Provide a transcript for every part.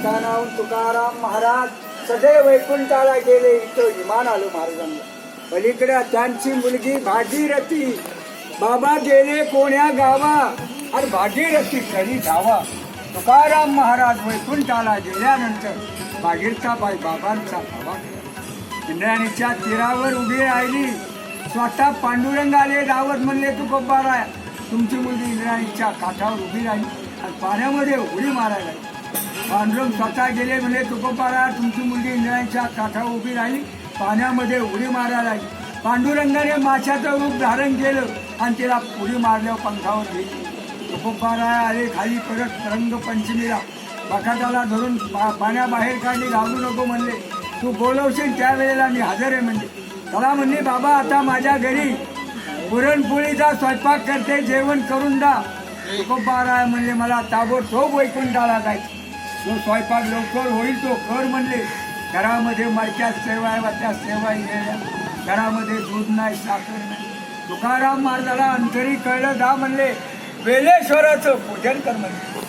लिखाणाहून तुकाराम महाराज सदैव वैकुंठाला गेले. इथं विमान आलो महाराजांना पलीकडे त्यांची मुलगी भागीरथी. बाबा गेले कोण्या गावा? अरे भागीरथी घरी धावा. तुकाराम महाराज वैकुंठाला गेल्यानंतर भागीरथा बाई बाबांचा भावा केला. इंद्राणीच्या तीरावर उभी राहिली. स्वतः पांडुरंग आले रावत म्हणले तू गब्बारा तुमची मुलगी इंद्राणीच्या काठावर उभी राहिली. आणि पाण्यामध्ये उडी मारायला पांडुरंग स्वतः गेले म्हणजे तुकोपारा तुमची मुलगी इंद्राणीच्या काठा उभी राहिली. पाण्यामध्ये उडी मारायला लागली. पांडुरंगाने माशाचं रूप धारण केलं आणि तिला उडी मारल्यावर पंखावर घेतली. तुकोपारा आले खाली परत रंगपंचमीला. बकाटाला धरून पाण्याबाहेर काढली घालू नको म्हणले. तू बोलवशील त्यावेळेला मी हजर आहे म्हणजे त्याला म्हणले बाबा आता माझ्या घरी पुरणपोळीचा स्वयंपाक करते जेवण करून दा तुकोपारा म्हणले मला ताबडतोब वैकुंठाला जायचं. तो स्वयंपाक लवकर होईल तो कर म्हणले. घरामध्ये मडक्यात सेवा त्या सेवा येण्या. घरामध्ये दूध नाही साखर नाही. तुकाराम महाराजाला अंतरी कळलं दा म्हणले. वेलेश्वराचं पूजन कर म्हणले.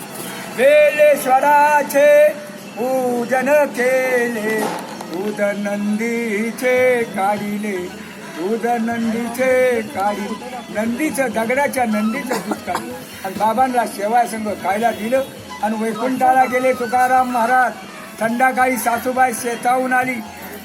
वेलेश्वराचे पूजन केले. उदनंदीचे नंदीचे काढिले. दूध नंदीचे काढी नंदीचं दगडाच्या नंदीचं दूध काढलं. आणि बाबांना सेवा संघ खायला दिलं. आणि वैकुंठाला गेले तुकाराम महाराज. संध्याकाळी सासूबाई शेताहून आली.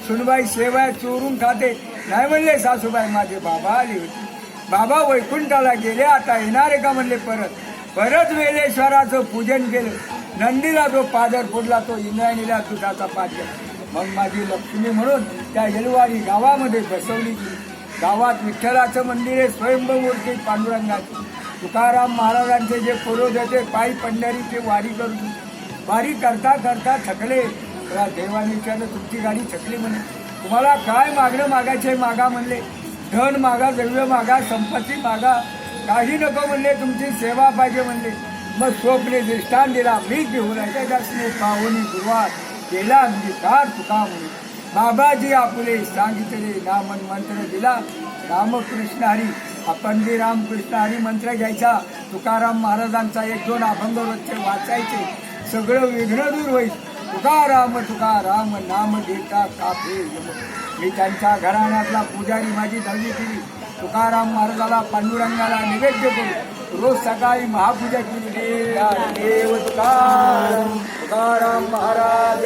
सुनबाई शेवाय चोरून खाते. नाही म्हणले सासूबाई माझे बाबा आले होते. बाबा वैकुंठाला गेले आता येणार आहे का? म्हणले परत. परत वेलेश्वराचं पूजन केलं. नंदीला जो पादर फोडला तो इंद्रायणीला दुधाचा पादर. मग माझी लक्ष्मी म्हणून त्या येलवाडी गावामध्ये बसवली गावात विठ्ठलाचं मंदिर आहे स्वयंभूमूर्ती पांडुरंगाची. तुकाराम महाराजांचे जे पुरोध होते पायी पंढरीची वारी करून वारी करता करता थकले. त्या देवाने विचारलं तुमची गाडी थकली म्हणे. तुम्हाला काय मागणं मागायचे? मागा म्हणले धन मागा द्रव्य मागा संपत्ती मागा. काही नको म्हणले तुमची सेवा पाहिजे म्हणले. मग स्वप्ने दृष्टान दिला. मी घेऊन त्याच्यासने पाहुणी सुरुवात केला अंगीकार तुका म्हणून. बाबाजी आपुले सांगितले नामन मंत्र दिला. रामकृष्ण हरी आपण जे रामकृष्ण आणि मंत्र घ्यायचा. तुकाराम महाराजांचा एक दोन अभंग रोजचे वाचायचे. सगळं विघ्न दूर होईल. तुकाराम तुकाराम नाम देता काफे. मी त्यांच्या घराण्यातला पुजारी माझी दहावी केली तुकाराम महाराजाला पांडुरंगाला निवेद्य करू. रोज सकाळी महापूजा केली. देव तुकाराम. तुकाराम महाराज